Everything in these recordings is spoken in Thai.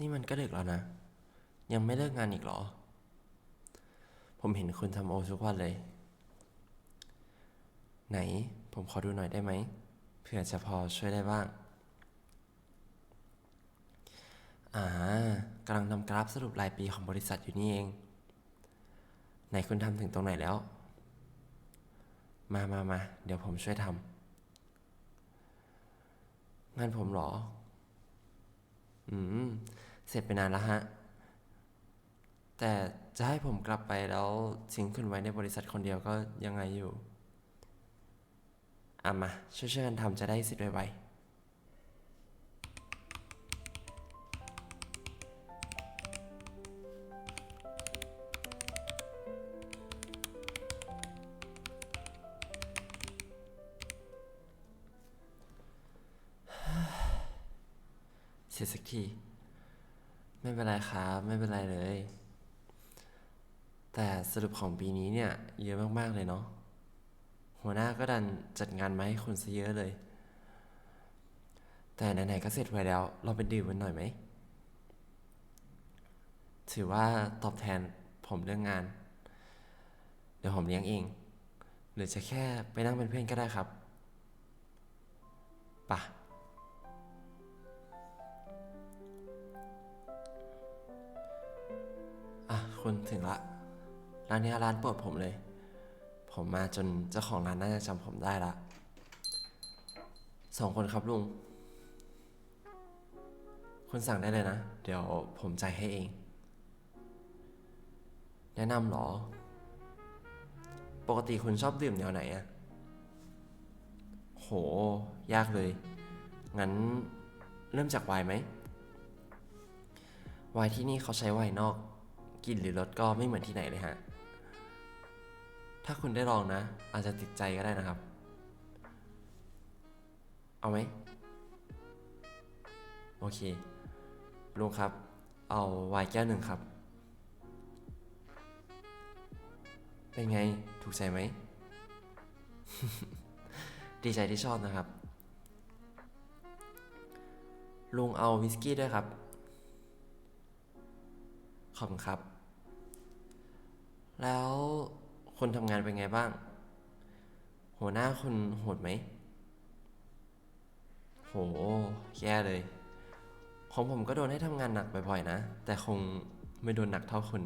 นี่มันก็ดึกแล้วนะ ยังไม่เลิกงานอีกเหรอ ผมเห็นคุณทำโอทุกวันเลย ไหนผมขอดูหน่อยได้ไหมเผื่อจะพอช่วยได้บ้าง อ่ากำลังทำกราฟสรุปรายปีของบริษัทอยู่นี่เอง ไหนคุณทำถึงตรงไหนแล้ว มามามาเดี๋ยวผมช่วยทำงานผมเหรอ อืม เสร็จไปนานแล้วฮะ แต่จะให้ผมกลับไปแล้วทิ้งคุณไว้ในบริษัทคนเดียวก็ยังไงอยู่อะมาช่วยๆกันทำจะได้เสร็จไวๆเสร็จสักที ไม่เป็นไรครับ ไม่เป็นไรเลย แต่สรุปของปีนี้เนี่ย เยอะมากๆเลยเนาะหัวหน้าก็ดันจัดงานมาให้คุณซะเยอะเลย แต่ไหนๆก็เสร็จไว้แล้ว เราไปดื่มกันหน่อยไหม ถือว่าตอบแทนผมเรื่องงาน เดี๋ยวผมเลี้ยงเอง หรือจะแค่ไปนั่งเป็นเพื่อนก็ได้ครับ ป่ะ คุณถึงละ ร้านนี้ร้านโปรดผมเลย ผมมาจนเจ้าของร้านน่าจะจำผมได้ละสองคนครับลุง คุณสั่งได้เลยนะ เดี๋ยวผมจ่ายให้เอง แนะนำเหรอ ปกติคุณชอบดื่มแนวไหนอะโห ยากเลย งั้นเริ่มจากไวน์ไหมไวน์ที่นี่เขาใช้ไวน์นอก กลิ่นหรือรสก็ไม่เหมือนที่ไหนเลยฮะ ถ้าคุณได้ลองนะ อาจจะติดใจก็ได้นะครับ เอาไหม โอเค ลุงครับ เอาไวน์แก้วหนึ่งครับ เป็นไง ถูกใจไหม ดีใจที่ชอบนะครับ ลุงเอาวิสกี้ด้วยครับ ขอบคุณครับ แล้วคนทำงานเป็นไงบ้าง หัวหน้าคุณโหดไหม โห แย่เลย ของผมก็โดนให้ทำงานหนักบ่อยๆนะ แต่คงไม่โดนหนักเท่าคุณ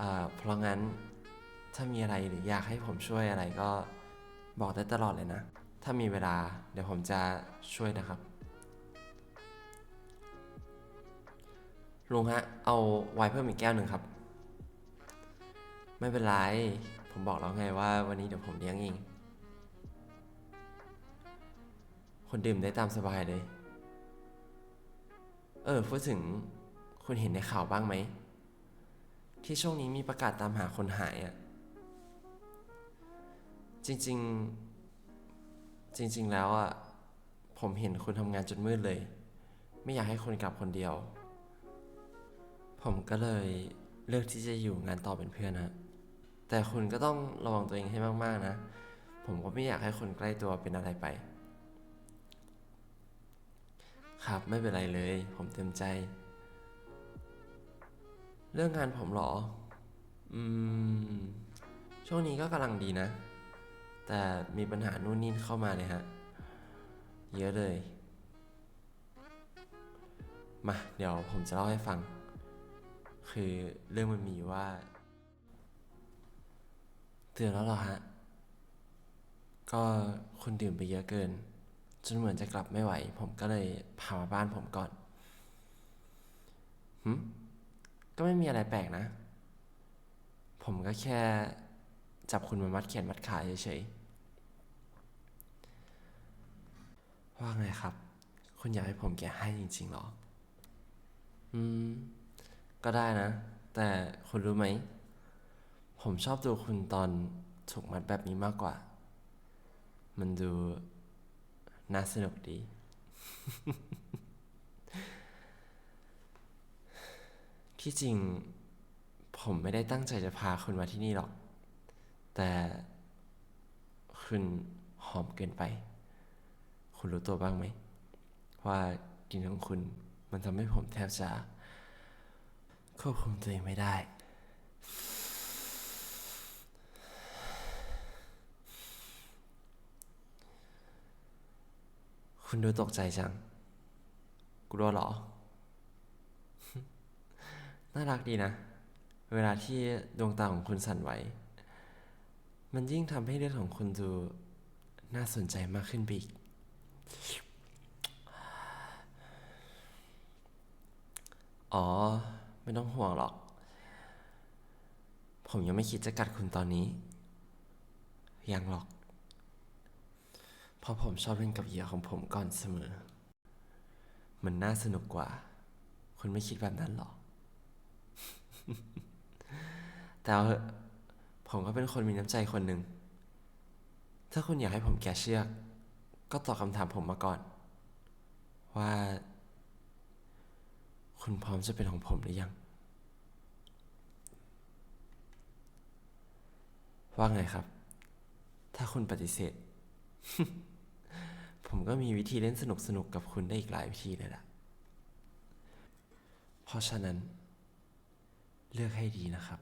อ่าเพราะงั้นถ้ามีอะไรหรืออยากให้ผมช่วยอะไรก็บอกได้ตลอดเลยนะ ถ้ามีเวลาเดี๋ยวผมจะช่วยนะครับ ลุงฮะ เอาไวน์เพิ่มอีกแก้วหนึ่งครับ ไม่เป็นไร ผมบอกแล้วไงว่าวันนี้เดี๋ยวผมเลี้ยงเอง คนดื่มได้ตามสบายเลย เออพูดถึงคุณเห็นในข่าวบ้างไหม ที่ช่วงนี้มีประกาศตามหาคนหายอะ่ะ จริงๆ จริง ๆ แล้วอะ่ะ ผมเห็นคุณทำงานจนมืดเลย ไม่อยากให้คนกลับคนเดียว ผมก็เลยเลือกที่จะอยู่งานต่อเป็นเพื่อนฮะ แต่คุณก็ต้องระวังตัวเองให้มากๆนะ ผมก็ไม่อยากให้คนใกล้ตัวเป็นอะไรไป ครับไม่เป็นไรเลย ผมเต็มใจ เรื่องงานผมหรอ อืม ช่วงนี้ก็กำลังดีนะ แต่มีปัญหานู่นนี่เข้ามาเลยฮะ เยอะเลย มา เดี๋ยวผมจะเล่าให้ฟัง คือเรื่องมันมีว่า ตือนแล้วเหรอฮะ ก็คุณดื่มไปเยอะเกิน จนเหมือนจะกลับไม่ไหว ผมก็เลยพามาบ้านผมก่อนหืมก็ไม่มีอะไรแปลกนะ ผมก็แค่จับคุณมามัดแขนมัดขาเฉยๆ ว่าไงครับ คุณอยากให้ผมแกให้จริงๆเหรอ อืม ก็ได้นะ แต่คุณรู้ไหม ผมชอบดูคุณตอนถูกมัดแบบนี้มากกว่า มันดูน่าสนุกดี ที่จริงผมไม่ได้ตั้งใจจะพาคุณมาที่นี่หรอก แต่คุณหอมเกินไป คุณรู้ตัวบ้างไหม ว่ากลิ่นของคุณมันทำให้ผมแทบจะควบคุมตัวเองไม่ได้ คุณดูตกใจจัง กลัวเหรอ น่ารักดีนะ เวลาที่ดวงตาของคุณสั่นไหว มันยิ่งทำให้เรื่องของคุณดูน่าสนใจมากขึ้นไปอีกอ๋อ ไม่ต้องห่วงหรอก ผมยังไม่คิดจะกัดคุณตอนนี้ ยังหรอก เพราะผมชอบเล่นกับเหยื่อของผมก่อนเสมอ มันน่าสนุกกว่า คุณไม่คิดแบบนั้นหรอแต่เอาเถอะผมก็เป็นคนมีน้ำใจคนหนึ่ง ถ้าคุณอยากให้ผมแกเชือก ก็ตอบคำถามผมมาก่อน ว่า คุณพร้อมจะเป็นของผมหรือยัง ว่าไงครับ ถ้าคุณปฏิเสธ ผมก็มีวิธีเล่นสนุกๆกับคุณได้อีกหลายวิธีเลยล่ะ เพราะฉะนั้น เลือกให้ดีนะครับ